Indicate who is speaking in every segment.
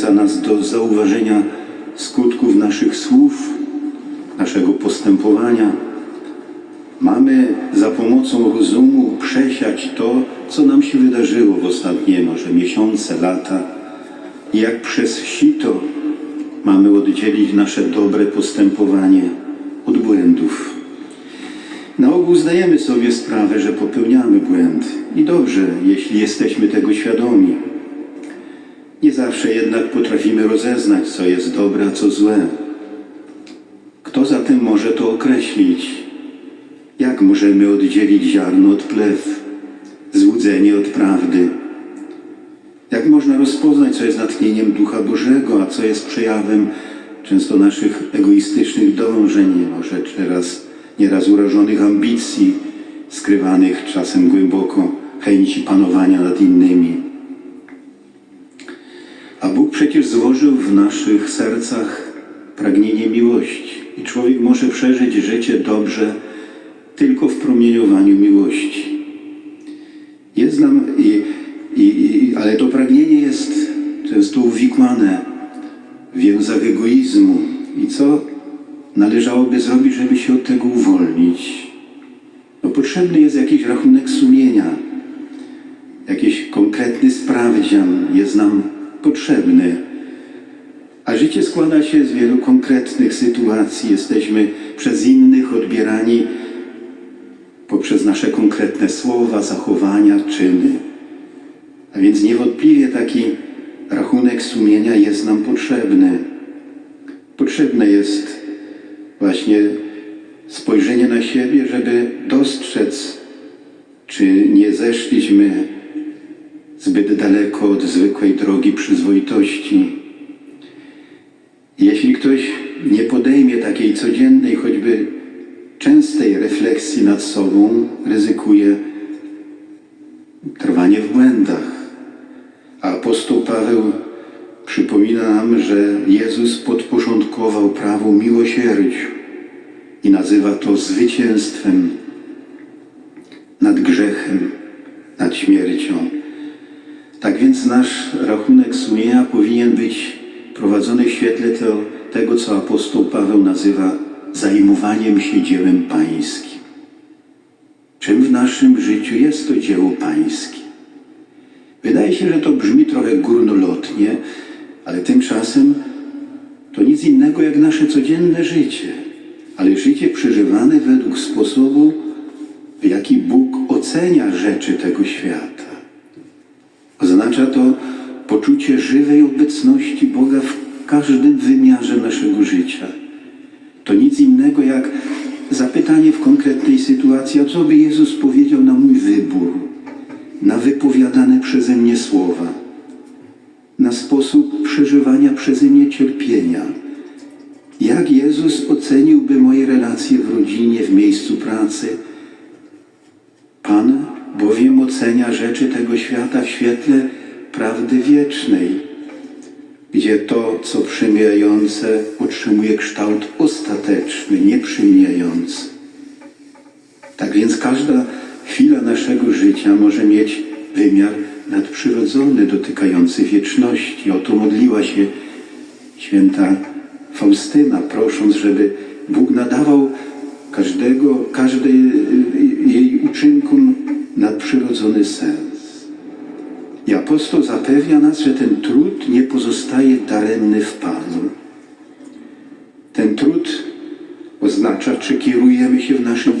Speaker 1: zachęca nas do zauważenia skutków naszych słów, naszego postępowania. Mamy za pomocą rozumu przesiać to, co nam się wydarzyło w ostatnie może miesiące, lata. I jak przez sito mamy oddzielić nasze dobre postępowanie od błędów. Na ogół zdajemy sobie sprawę, że popełniamy błędy i dobrze, jeśli jesteśmy tego świadomi. Nie zawsze jednak potrafimy rozeznać, co jest dobre, a co złe. Kto zatem może to określić? Jak możemy oddzielić ziarno od plew, złudzenie od prawdy? Jak można rozpoznać, co jest natchnieniem Ducha Bożego, a co jest przejawem często naszych egoistycznych dążeń, może teraz nieraz urażonych ambicji, skrywanych czasem głęboko chęci panowania nad innymi? Przecież złożył w naszych sercach pragnienie miłości. I człowiek może przeżyć życie dobrze tylko w promieniowaniu miłości. Jest nam, i, i, i, ale to pragnienie jest często uwikłane w więzach egoizmu. I co należałoby zrobić, żeby się od tego uwolnić? No potrzebny jest jakiś rachunek sumienia, jakiś konkretny sprawdzian jest nam potrzebny. A życie składa się z wielu konkretnych sytuacji. Jesteśmy przez innych odbierani poprzez nasze konkretne słowa, zachowania, czyny. A więc niewątpliwie taki rachunek sumienia jest nam potrzebny. Potrzebne jest właśnie spojrzenie na siebie, żeby dostrzec, czy nie zeszliśmy zbyt daleko od zwykłej drogi przyzwoitości. Jeśli ktoś nie podejmie takiej codziennej, choćby częstej refleksji nad sobą, ryzykuje trwanie w błędach. A apostoł Paweł przypomina nam, że Jezus podporządkował prawo miłosierdziu i nazywa to zwycięstwem nad grzechem, nad śmiercią. Tak więc nasz rachunek sumienia powinien być prowadzony w świetle to, tego, co apostoł Paweł nazywa zajmowaniem się dziełem pańskim. Czym w naszym życiu jest to dzieło pańskie? Wydaje się, że to brzmi trochę górnolotnie, ale tymczasem to nic innego jak nasze codzienne życie, ale życie przeżywane według sposobu, w jaki Bóg ocenia rzeczy tego świata. Oznacza to poczucie żywej obecności Boga w każdym wymiarze naszego życia. To nic innego jak zapytanie w konkretnej sytuacji, a co by Jezus powiedział na mój wybór, na wypowiadane przeze mnie słowa, na sposób przeżywania przeze mnie cierpienia. Jak Jezus oceniłby moje relacje w rodzinie, w miejscu pracy? Pan bowiem ocenia rzeczy tego świata w świetle prawdy wiecznej, gdzie to, co przemijające, otrzymuje kształt ostateczny, nieprzemijający. Tak więc każda chwila naszego życia może mieć wymiar nadprzyrodzony, dotykający wieczności. O to modliła się święta Faustyna, prosząc, żeby Bóg nadawał każdego, każdej jej uczynkom nadprzyrodzony sens. Apostoł zapewnia nas, że ten trud nie pozostaje daremny w Panu. Ten trud oznacza, czy kierujemy się w naszym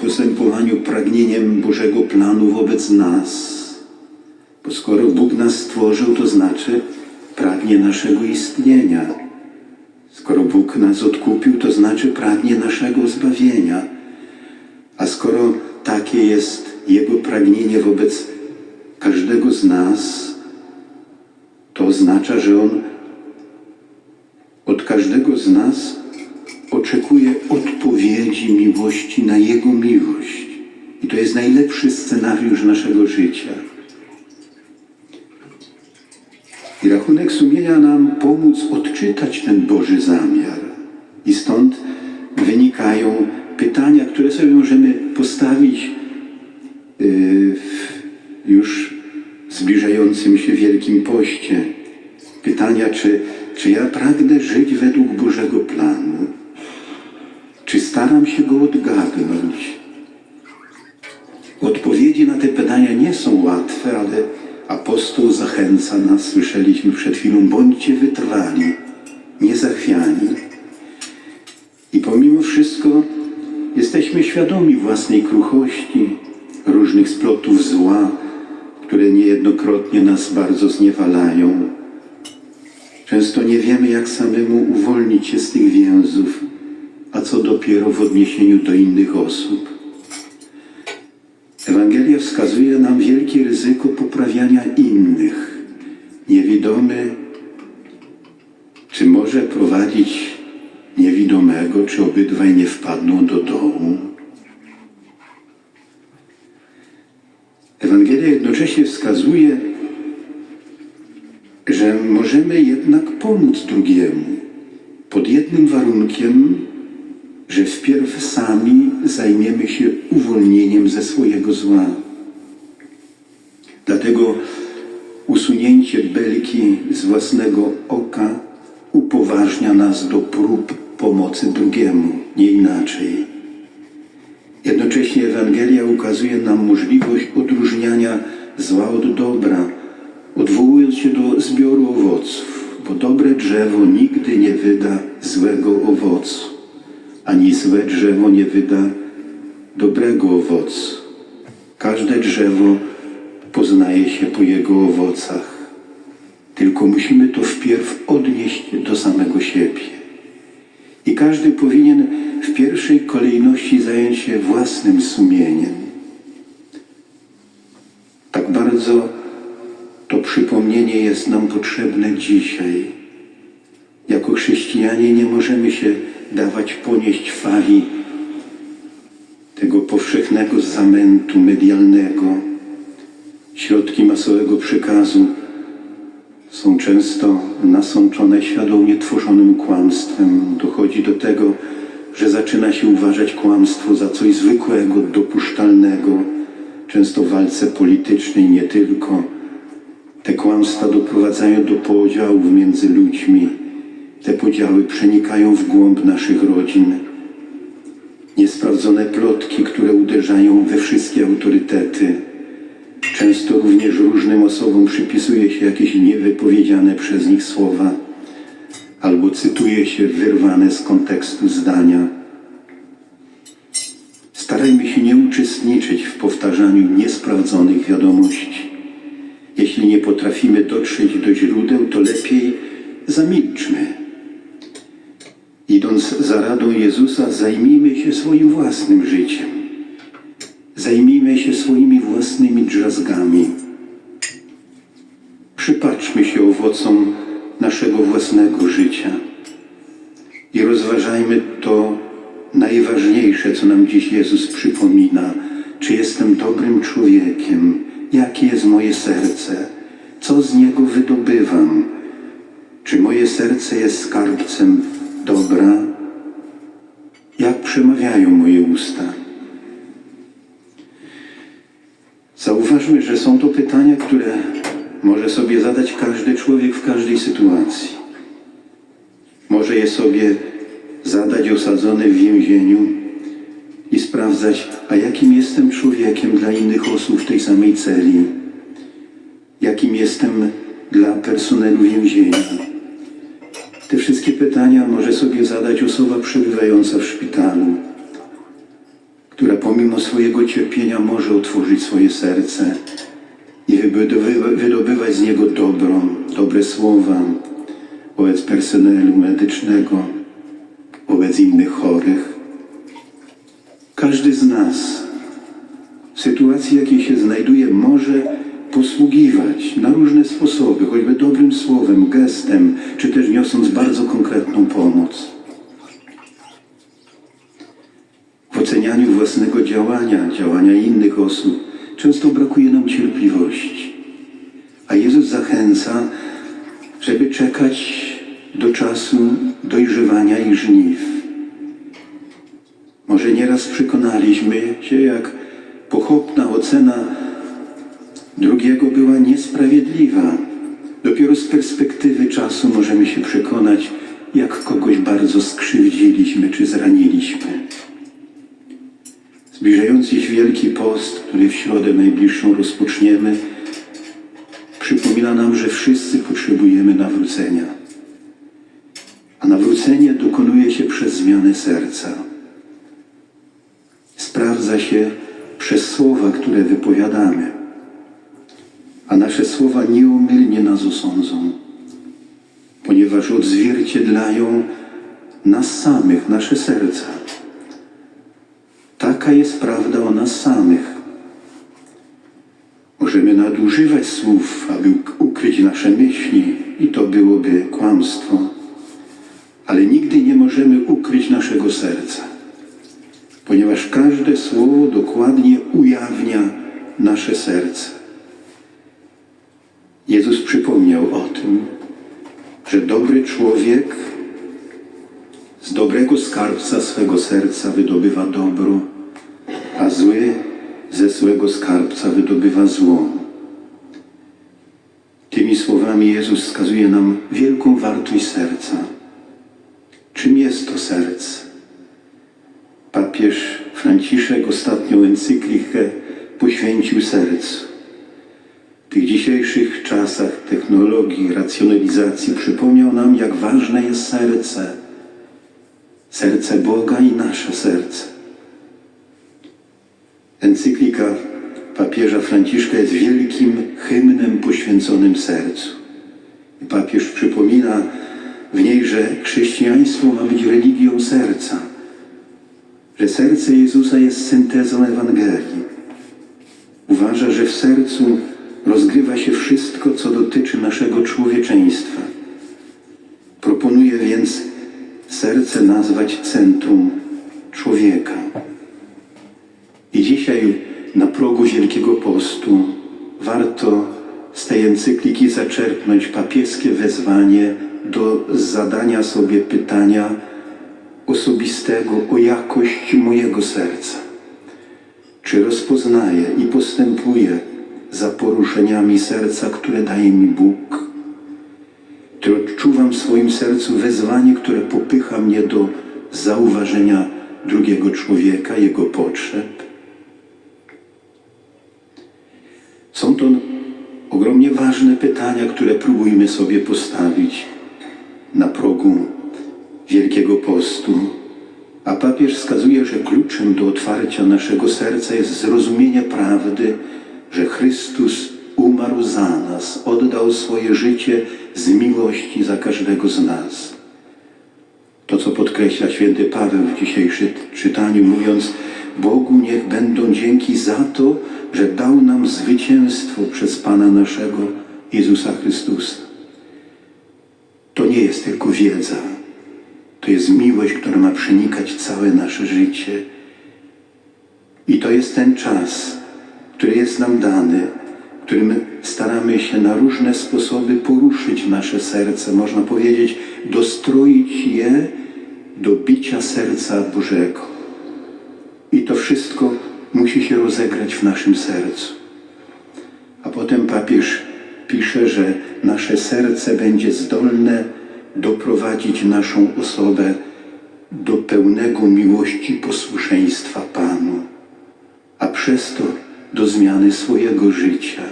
Speaker 1: postępowaniu pragnieniem Bożego planu wobec nas. Bo skoro Bóg nas stworzył, to znaczy pragnie naszego istnienia. Skoro Bóg nas odkupił, to znaczy pragnie naszego zbawienia. A skoro takie jest Jego pragnienie wobec każdego z nas, to oznacza, że On od każdego z nas oczekuje odpowiedzi miłości na Jego miłość. I to jest najlepszy scenariusz naszego życia. I rachunek sumienia nam pomóc odczytać ten Boży zamiar. I stąd wynikają pytania, które sobie możemy postawić w już zbliżającym się Wielkim Poście. pytania, czy, czy ja pragnę żyć według Bożego planu? Czy staram się go odgadnąć? Odpowiedzi na te pytania nie są łatwe, ale apostoł zachęca nas, słyszeliśmy przed chwilą, bądźcie wytrwali, niezachwiani. I pomimo wszystko jesteśmy świadomi własnej kruchości, różnych splotów zła, które niejednokrotnie nas bardzo zniewalają. Często nie wiemy, jak samemu uwolnić się z tych więzów, a co dopiero w odniesieniu do innych osób. Ewangelia wskazuje nam wielkie ryzyko poprawiania innych. Niewidomy, czy może prowadzić niewidomego, czy obydwaj nie wpadną do dołu. Ewangelia jednocześnie wskazuje, że możemy jednak pomóc drugiemu pod jednym warunkiem, że wpierw sami zajmiemy się uwolnieniem ze swojego zła. Dlatego usunięcie belki z własnego oka upoważnia nas do prób pomocy drugiemu, nie inaczej. Jednocześnie Ewangelia ukazuje nam możliwość zła od dobra, odwołując się do zbioru owoców, bo dobre drzewo nigdy nie wyda złego owocu, ani złe drzewo nie wyda dobrego owocu. Każde drzewo poznaje się po jego owocach, tylko musimy to wpierw odnieść do samego siebie. I każdy powinien w pierwszej kolejności zająć się własnym sumieniem. Bardzo to przypomnienie jest nam potrzebne dzisiaj. Jako chrześcijanie nie możemy się dawać ponieść fali tego powszechnego zamętu medialnego. Środki masowego przekazu są często nasączone świadomie tworzonym kłamstwem. Dochodzi do tego, że zaczyna się uważać kłamstwo za coś zwykłego, dopuszczalnego, często w walce politycznej nie tylko. Te kłamstwa doprowadzają do podziałów między ludźmi. Te podziały przenikają w głąb naszych rodzin. Niesprawdzone plotki, które uderzają we wszystkie autorytety. Często również różnym osobom przypisuje się jakieś niewypowiedziane przez nich słowa albo cytuje się wyrwane z kontekstu zdania. Starajmy się nie uczestniczyć w powtarzaniu niesprawdzonych wiadomości. Jeśli nie potrafimy dotrzeć do źródeł, to lepiej zamilczmy. Idąc za radą Jezusa, zajmijmy się swoim własnym życiem. Zajmijmy się swoimi własnymi drzazgami. Przypatrzmy się owocom naszego własnego życia i rozważajmy co nam dziś Jezus przypomina. Czy jestem dobrym człowiekiem? Jakie jest moje serce? Co z niego wydobywam? Czy moje serce jest skarbcem dobra? Jak przemawiają moje usta? Zauważmy, że są to pytania, które może sobie zadać każdy człowiek w każdej sytuacji. Może je sobie zadać osadzony w więzieniu i sprawdzać, a jakim jestem człowiekiem dla innych osób w tej samej celi, jakim jestem dla personelu więzienia. Te wszystkie pytania może sobie zadać osoba przebywająca w szpitalu, która pomimo swojego cierpienia może otworzyć swoje serce i wydobywa- wydobywać z niego dobro, dobre słowa wobec personelu medycznego, wobec innych chorych. Każdy z nas w sytuacji, w jakiej się znajduje, może posługiwać na różne sposoby, choćby dobrym słowem, gestem, czy też niosąc bardzo konkretną pomoc. W ocenianiu własnego działania, działania innych osób, często brakuje nam cierpliwości. A Jezus zachęca, żeby czekać do czasu dojrzewania i żniw. Może nieraz przekonaliśmy się, jak pochopna ocena drugiego była niesprawiedliwa, Dopiero z perspektywy czasu możemy się przekonać, jak kogoś bardzo skrzywdziliśmy czy zraniliśmy. Zbliżający się Wielki Post, który w środę najbliższą rozpoczniemy, przypomina nam, że wszyscy potrzebujemy nawrócenia. A nawrócenie dokonuje się przez zmianę serca. Sprawdza się przez słowa, które wypowiadamy. A nasze słowa nieumylnie nas osądzą, ponieważ odzwierciedlają nas samych, nasze serca. Taka jest prawda o nas samych. Możemy nadużywać słów, aby ukryć nasze myśli, i to byłoby kłamstwo, ale nigdy nie możemy ukryć naszego serca, ponieważ każde słowo dokładnie ujawnia nasze serce. Jezus przypomniał o tym, że dobry człowiek z dobrego skarbca swego serca wydobywa dobro, a zły ze złego skarbca wydobywa zło. Tymi słowami Jezus wskazuje nam wielką wartość serca. Czym jest to serce? Papież Franciszek ostatnią encyklikę poświęcił sercu. W tych dzisiejszych czasach technologii, racjonalizacji przypomniał nam, jak ważne jest serce. Serce Boga i nasze serce. Encyklika papieża Franciszka jest wielkim hymnem poświęconym sercu. I papież przypomina w niej, że chrześcijaństwo ma być religią serca, że serce Jezusa jest syntezą Ewangelii. Uważa, że w sercu rozgrywa się wszystko, co dotyczy naszego człowieczeństwa. Proponuje więc serce nazwać centrum człowieka. I dzisiaj na progu Wielkiego Postu warto z tej encykliki zaczerpnąć papieskie wezwanie do zadania sobie pytania osobistego o jakość mojego serca. Czy rozpoznaję i postępuję za poruszeniami serca, które daje mi Bóg? Czy odczuwam w swoim sercu wezwanie, które popycha mnie do zauważenia drugiego człowieka, jego potrzeb? Są to ogromnie ważne pytania, które próbujmy sobie postawić na progu Wielkiego Postu. A papież wskazuje, że kluczem do otwarcia naszego serca jest zrozumienie prawdy, że Chrystus umarł za nas, oddał swoje życie z miłości za każdego z nas. To, co podkreśla święty Paweł w dzisiejszym czytaniu, mówiąc, Bogu niech będą dzięki za to, że dał nam zwycięstwo przez Pana naszego Jezusa Chrystusa. To nie jest tylko wiedza, to jest miłość, która ma przenikać całe nasze życie. I to jest ten czas, który jest nam dany, którym staramy się na różne sposoby poruszyć nasze serce, można powiedzieć, dostroić je do bicia serca Bożego. I to wszystko musi się rozegrać w naszym sercu. A potem papież pisze, że nasze serce będzie zdolne doprowadzić naszą osobę do pełnego miłości posłuszeństwa Panu, a przez to do zmiany swojego życia.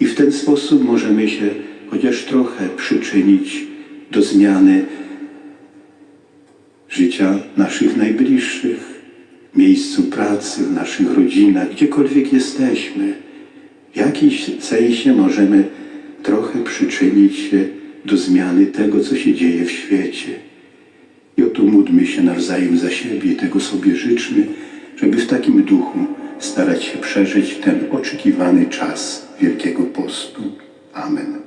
Speaker 1: I w ten sposób możemy się chociaż trochę przyczynić do zmiany życia naszych najbliższych, miejscu pracy, w naszych rodzinach, gdziekolwiek jesteśmy. W jakiejś sensie możemy trochę przyczynić się do zmiany tego, co się dzieje w świecie. I oto módlmy się nawzajem za siebie i tego sobie życzmy, żeby w takim duchu starać się przeżyć ten oczekiwany czas Wielkiego Postu. Amen.